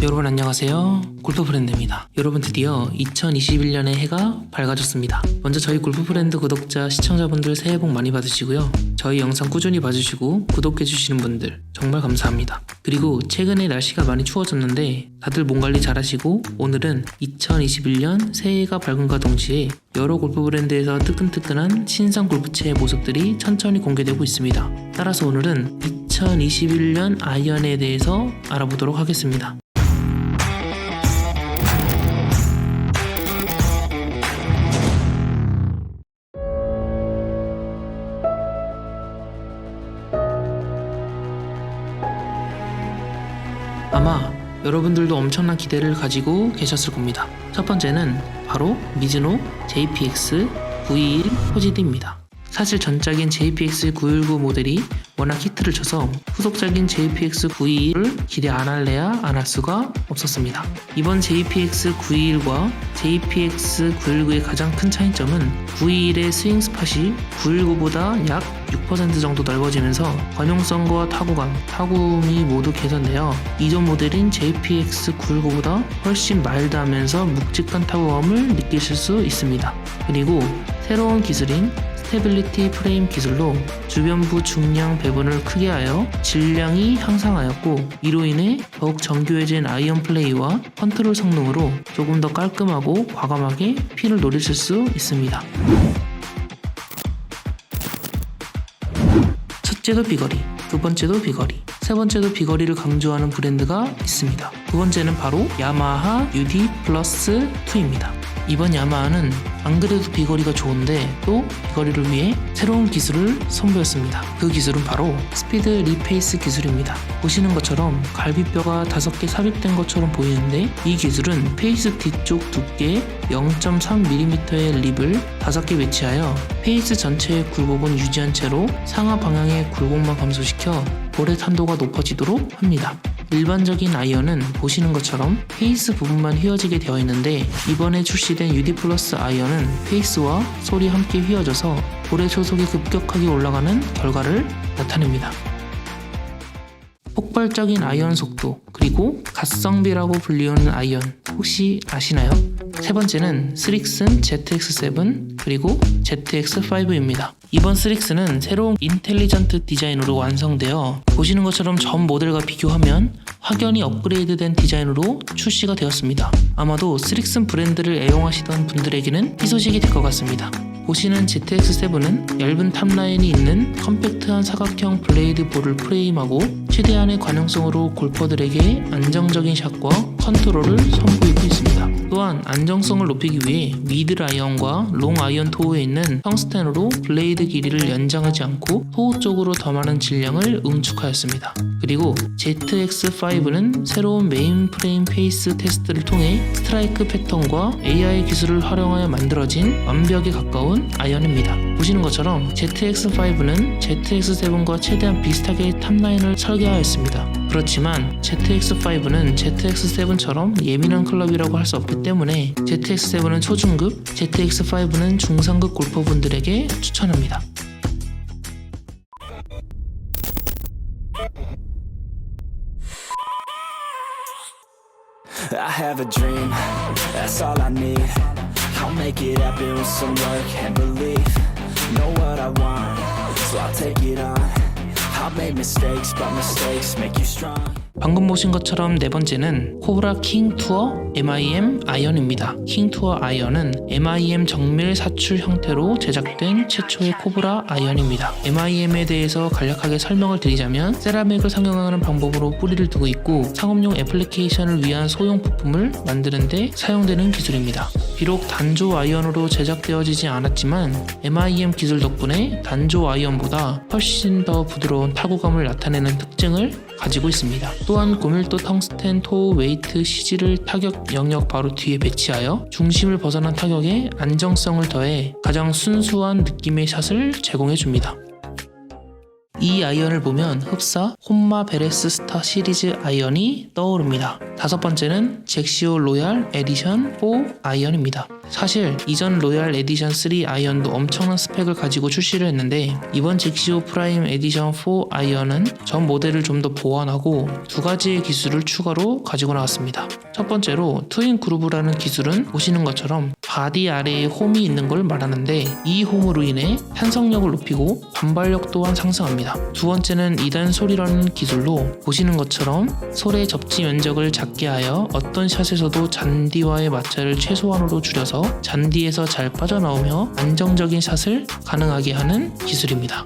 여러분 안녕하세요. 골프 브랜드입니다. 여러분 드디어 2021년의 해가 밝아졌습니다. 먼저 저희 골프 브랜드 구독자 시청자분들 새해 복 많이 받으시고요. 저희 영상 꾸준히 봐주시고 구독해주시는 분들 정말 감사합니다. 그리고 최근에 날씨가 많이 추워졌는데 다들 몸 관리 잘하시고 오늘은 2021년 새해가 밝음과 동시에 여러 골프 브랜드에서 뜨끈뜨끈한 신상 골프채의 모습들이 천천히 공개되고 있습니다. 따라서 오늘은 2021년 아이언에 대해서 알아보도록 하겠습니다. 아마 여러분들도 엄청난 기대를 가지고 계셨을 겁니다. 첫 번째는 바로 미즈노 JPX 921 포지드입니다. 사실 전작인 JPX 919 모델이 워낙 히트를 쳐서 후속작인 JPX 921을 기대 안 할래야 안 할 수가 없었습니다. 이번 JPX 921과 JPX 919의 가장 큰 차이점은 921의 스윙 스팟이 919보다 약 6% 정도 넓어지면서 관용성과 타구감, 타구음이 모두 개선되어 이전 모델인 JPX 919보다 훨씬 마일드하면서 묵직한 타구감을 느끼실 수 있습니다. 그리고 새로운 기술인 스테빌리티 프레임 기술로 주변부 중량 배분을 크게 하여 질량이 향상하였고 이로 인해 더욱 정교해진 아이언 플레이와 컨트롤 성능으로 조금 더 깔끔하고 과감하게 핀을 노리실 수 있습니다. 첫째도 비거리, 두 번째도 비거리, 세 번째도 비거리를 강조하는 브랜드가 있습니다. 두 번째는 바로 야마하 UD 플러스 2입니다. 이번 야마하는 안 그래도 비거리가 좋은데 또 비거리를 위해 새로운 기술을 선보였습니다. 그 기술은 바로 스피드 리페이스 기술입니다. 보시는 것처럼 갈비뼈가 5개 삽입된 것처럼 보이는데 이 기술은 페이스 뒤쪽 두께 0.3mm의 립을 5개 배치하여 페이스 전체의 굴곡은 유지한 채로 상하 방향의 굴곡만 감소시켜 볼의 탄도가 높아지도록 합니다. 일반적인 아이언은 보시는 것처럼 페이스 부분만 휘어지게 되어 있는데 이번에 출시된 UD 플러스 아이언은 페이스와 솔이 함께 휘어져서 볼의 초속이 급격하게 올라가는 결과를 나타냅니다. 폭발적인 아이언 속도 그리고 가성비라고 불리우는 아이언 혹시 아시나요? 세 번째는 스릭슨 ZX7 그리고 ZX5입니다. 이번 스릭스는 새로운 인텔리전트 디자인으로 완성되어 보시는 것처럼 전 모델과 비교하면 확연히 업그레이드된 디자인으로 출시가 되었습니다. 아마도 스릭슨 브랜드를 애용하시던 분들에게는 희소식이 될 것 같습니다. 보시는 ZX7은 얇은 탑라인이 있는 컴팩트한 사각형 블레이드 볼을 프레임하고 최대한의 관용성으로 골퍼들에게 안정적인 샷과 컨트롤을 선보이고 있습니다. 또한 안정성을 높이기 위해 미드 아이언과 롱 아이언 토우에 있는 텅스텐으로 블레이드 길이를 연장하지 않고 토우 쪽으로 더 많은 질량을 응축하였습니다. 그리고 ZX5는 새로운 메인 프레임 페이스 테스트를 통해 스트라이크 패턴과 AI 기술을 활용하여 만들어진 완벽에 가까운 아이언입니다. 보시는 것처럼 ZX5는 ZX7과 최대한 비슷하게 탑라인을 설계하였습니다. 그렇지만 ZX5는 ZX7처럼 예민한 클럽이라고 할 수 없기 때문에 ZX7은 초중급, ZX5는 중상급 골퍼분들에게 추천합니다. 방금 보신 것처럼 네 번째는 코브라 킹 투어 MIM 아이언입니다. 킹 투어 아이언은 MIM 정밀 사출 형태로 제작된 최초의 코브라 아이언입니다. MIM에 대해서 간략하게 설명을 드리자면 세라믹을 상용하는 방법으로 뿌리를 두고 있고 상업용 애플리케이션을 위한 소형 부품을 만드는데 사용되는 기술입니다. 비록 단조 아이언으로 제작되어지지 않았지만 MIM 기술 덕분에 단조 아이언보다 훨씬 더 부드러운 타구감을 나타내는 특징을 가지고 있습니다. 또한 고밀도 텅스텐 토우 웨이트 CG를 타격 영역 바로 뒤에 배치하여 중심을 벗어난 타격에 안정성을 더해 가장 순수한 느낌의 샷을 제공해 줍니다. 이 아이언을 보면 흡사 홈마 베레스 스타 시리즈 아이언이 떠오릅니다. 다섯 번째는 잭시오 로얄 에디션 4 아이언입니다. 사실 이전 로얄 에디션 3 아이언도 엄청난 스펙을 가지고 출시를 했는데 이번 잭시오 프라임 에디션 4 아이언은 전 모델을 좀 더 보완하고 두 가지의 기술을 추가로 가지고 나왔습니다. 첫 번째로 트윈 그루브라는 기술은 보시는 것처럼 바디 아래에 홈이 있는 걸 말하는데 이 홈으로 인해 탄성력을 높이고 반발력 또한 상승합니다. 두 번째는 2단 솔이라는 기술로 보시는 것처럼 솔의 접지 면적을 작게 하여 어떤 샷에서도 잔디와의 마찰을 최소한으로 줄여서 잔디에서 잘 빠져나오며 안정적인 샷을 가능하게 하는 기술입니다.